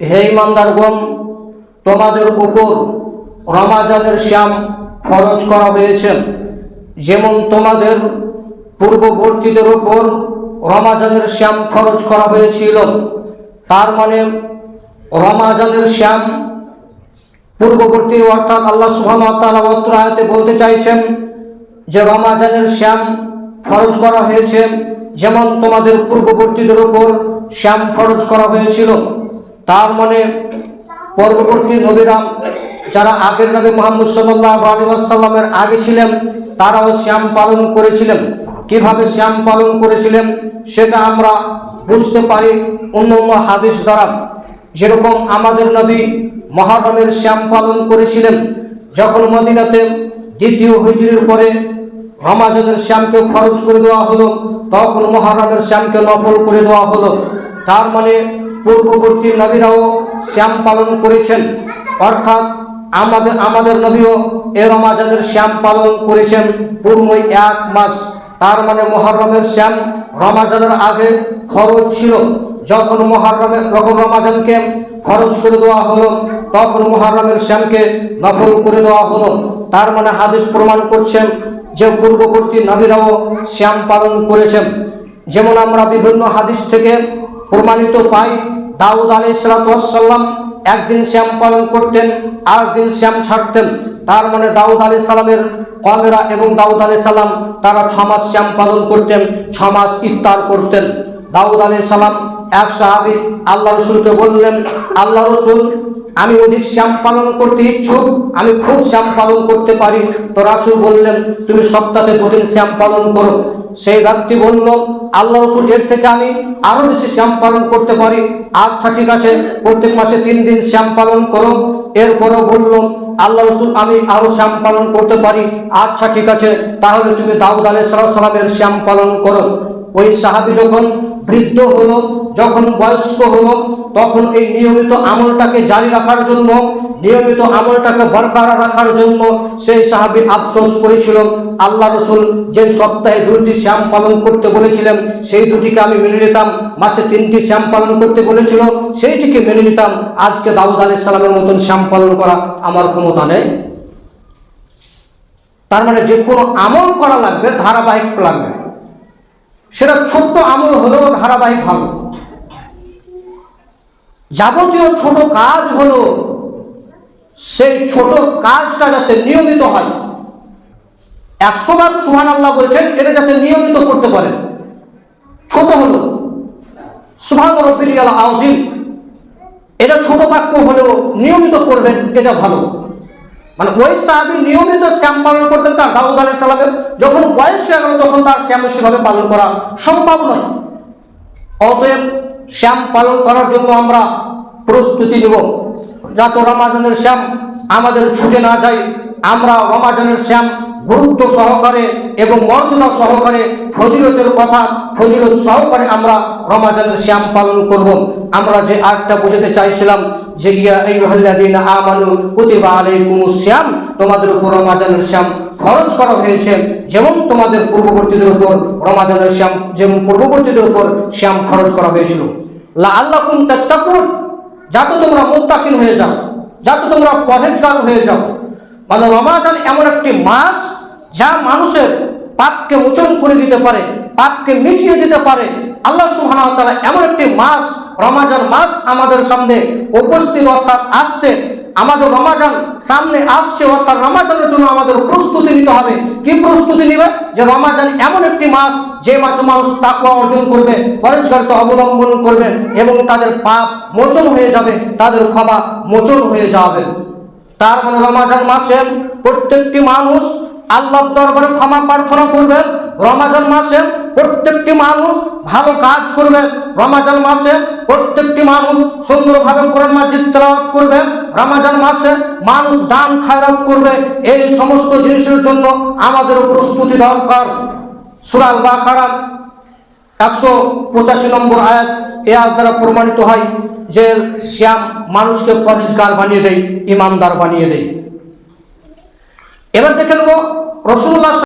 হে ইমানদারগণ তোমাদের উপর রমাজানের শ্যাম খরচ করা হয়েছে। যেমন তোমাদের পূর্ববর্তীদের উপর রমাজানের শ্যাম খরচ করা হয়েছিল, তার মানে রমাজানের শ্যাম পূর্ববর্তী অর্থাৎ আল্লাহ সুহামতালাবত্র আয়তে বলতে চাইছেন যে রমাজানের শ্যাম খরচ করা হয়েছে, যেমন তোমাদের পূর্ববর্তীদের উপর শ্যাম খরচ করা হয়েছিল। তার মানে পূর্ববর্তী নবীরাম যারা আগের নবী মোহাম্মদ সাল্লাহ আলিবাসাল্লামের আগে ছিলেন, তারাও শ্যাম পালন করেছিলেন। কীভাবে শ্যাম পালন করেছিলেন, সেটা আমরা বুঝতে পারি অন্য অন্য হাদিস দ্বারা। যেরকম আমাদের নবী মহারমের শ্যাম পালন করেছিলেন, যখন মদিনাতে দ্বিতীয় হিজরির পরে রমাজানের শ্যামকে খরচ করে দেওয়া হলো, তখন মহারমের শ্যামকে নফল করে দেওয়া হলো। তার মানে পূর্ববর্তী নবীরাও শ্যাম পালন করেছেন। অর্থাৎ আমাদের আমাদের নবীও এ রমাজানের শ্যাম পালন করেছেন পূর্ণই এক মাস। তার মানে মহরমের শ্যাম রমাজানের আগে খরচ ছিল। যখন মহারমে, যখন রমাজানকে খরচ করে দেওয়া হলো, তখন মহারমের শ্যামকে নফল করে দেওয়া হলো। তার মানে হাদিস প্রমাণ করছেন যে পূর্ববর্তী নবীরাও শ্যাম পালন করেছেন। যেমন আমরা বিভিন্ন হাদিস থেকে প্রমাণিত পাই, দাউদ আলী সালাতাম একদিন শ্যাম পালন করতেন আর দিন শ্যাম ছাড়তেন। তার মানে দাউদ আলী সালামের কমেরা এবং দাউদ আলী সালাম তারা ছমাস শ্যাম পালন করতেন ছমাস ইফতার করতেন। দাউদ আলী সালাম এক সাহাবি আল্লাহ রসুলকে বললেন, আল্লাহ রসুল আমি অধিক শ্যাম পালন করতে ইচ্ছুক, আমি খুব শ্যাম পালন করতে পারি। তো রাসুল বললেন, তুমি সপ্তাহে দুদিন শ্যাম পালন করো। সেই ব্যক্তি বলল, আল্লাহ রসুল, এর থেকে আমি আরও বেশি শ্যাম পালন করতে পারি। আচ্ছা ঠিক আছে, প্রত্যেক মাসে তিন দিন শ্যাম পালন করো। এরপরও বলল, আল্লাহ রসুল, আমি আরও শ্যাম পালন করতে পারি। আচ্ছা ঠিক আছে, তাহলে তুমি দাউদ আলাই সালামের শ্যাম পালন করো। ওই সাহাবি যখন বৃদ্ধ হলো, যখন বয়স্ক হলো, তখন এই নিয়মিত আমলটাকে জারি রাখার জন্য, নিয়মিত আমলটাকে বরকরার রাখার জন্য সেই সাহাবি আফসোস করেছিল। আল্লাহ রসুল যে সপ্তাহে দুটি শ্যাম পালন করতে বলেছিলেন, সেই দুটিকে আমি মেনে নিতাম। মাসে তিনটি শ্যাম পালন করতে বলেছিল, সেইটিকে মেনে নিতাম। আজকে দাউদ আলি সালামের মতন শ্যাম পালন করা আমার ক্ষমতা নেই। তার মানে যে কোনো আমল করা লাগবে, ধারাবাহিক লাগবে। সেটা ছোট্ট আমল হলেও ধারাবাহিক ভালো। যাবতীয় ছোট কাজ হলো সেই ছোট কাজটা যাতে নিয়মিত হয়। একশো বার সুহান আল্লাহ বলছেন, এটা যাতে নিয়মিত করতে পারেন। ছোট হলো। সুহান এটা ছোট বাক্য হলেও নিয়মিত করবেন, এটা ভালো। মানে ওই সাহাবি নিয়মিত শ্যাম পালন করতেন তার দাউদ আলাই সালামের। যখন বয়স হয়ে গেল, তখন তার শ্যাম সেভাবে পালন করা সম্ভব নয়। অতএব শ্যাম পালন করার জন্য আমরা প্রস্তুতি নেব। যাতে রমাজানের শ্যাম আমাদের ছুটে না যায় আমরা রমাজানের শ্যাম গুরুত্ব সহকারে এবং মর্যাদা সহকারে ফজিলতের কথা, ফজিলত সহকারে আমরা রমাজানের শ্যাম পালন করব। আমরা যে আটটা বোঝাতে চাইছিলাম যে, ইয়া আইয়ুহাল্লাযীনা আমানু কুতিবা আলাইকুমুস শ্যাম তোমাদের উপর রমাজানের শ্যাম খরচ করা হয়েছে। যেমন তোমাদের পূর্ববর্তীদের উপর রমাজানের শ্যাম যেমন পূর্ববর্তীদের উপর শ্যাম খরচ করা হয়েছিল। লা আল্লাকুম তাত্তাকুন, যাতে তোমরা মুত্তাকিন হয়ে যাও, যাতে তোমরা পরহেজগার হয়ে যাও। মানে রমাজান এমন একটি মাস যা মানুষের পাপকে মোচন করে দিতে পারে, পাপকে মিটিয়ে দিতে পারে, আল্লাহ সুবহানাহু ওয়া তাআলা এমন একটি মাস, রমাজান মাস আমাদের সামনে উপস্থিত, অর্থাৎ আসতে আমাদের রমাজান সামনে আসছে, অর্থাৎ রমাজানের জন্য আমাদের প্রস্তুতি নিতে হবে। কি প্রস্তুতি নিবে? যে রমাজান এমন একটি মাস, যে মাসে মানুষ তাকওয়া অর্জন করবে পরিষ্কারতা অবলম্বন করবে এবং তাদের পাপ মোচন হয়ে যাবে, তাদের ক্ষমা মোচন হয়ে যাবে। তার মানে রমাজান মাসে প্রত্যেকটি মানুষ আল্লাহর দরবারে ক্ষমা প্রার্থনা করবে। রমাজান মাসে প্রত্যেকটি মানুষ ভালো কাজ করবে। রমাজান মাসে প্রত্যেকটি মানুষ সুন্দরভাবে কোরআন মাজিদ তেলাওয়াত করবে। রমাজান মাসে মানুষ দান খায়রাত করবে। এই সমস্ত জিনিসের জন্য আমাদের প্রস্তুতি দরকার। সুরাল বা খারাপ একশো পঁচাশি নম্বর আয়াত, এ আয়াত দ্বারা প্রমাণিত হয় যে শ্যাম মানুষকে পরিষ্কার বানিয়ে দেয়, ইমানদার বানিয়ে দেয়। এবার দেখে নেব রসুল্লাহ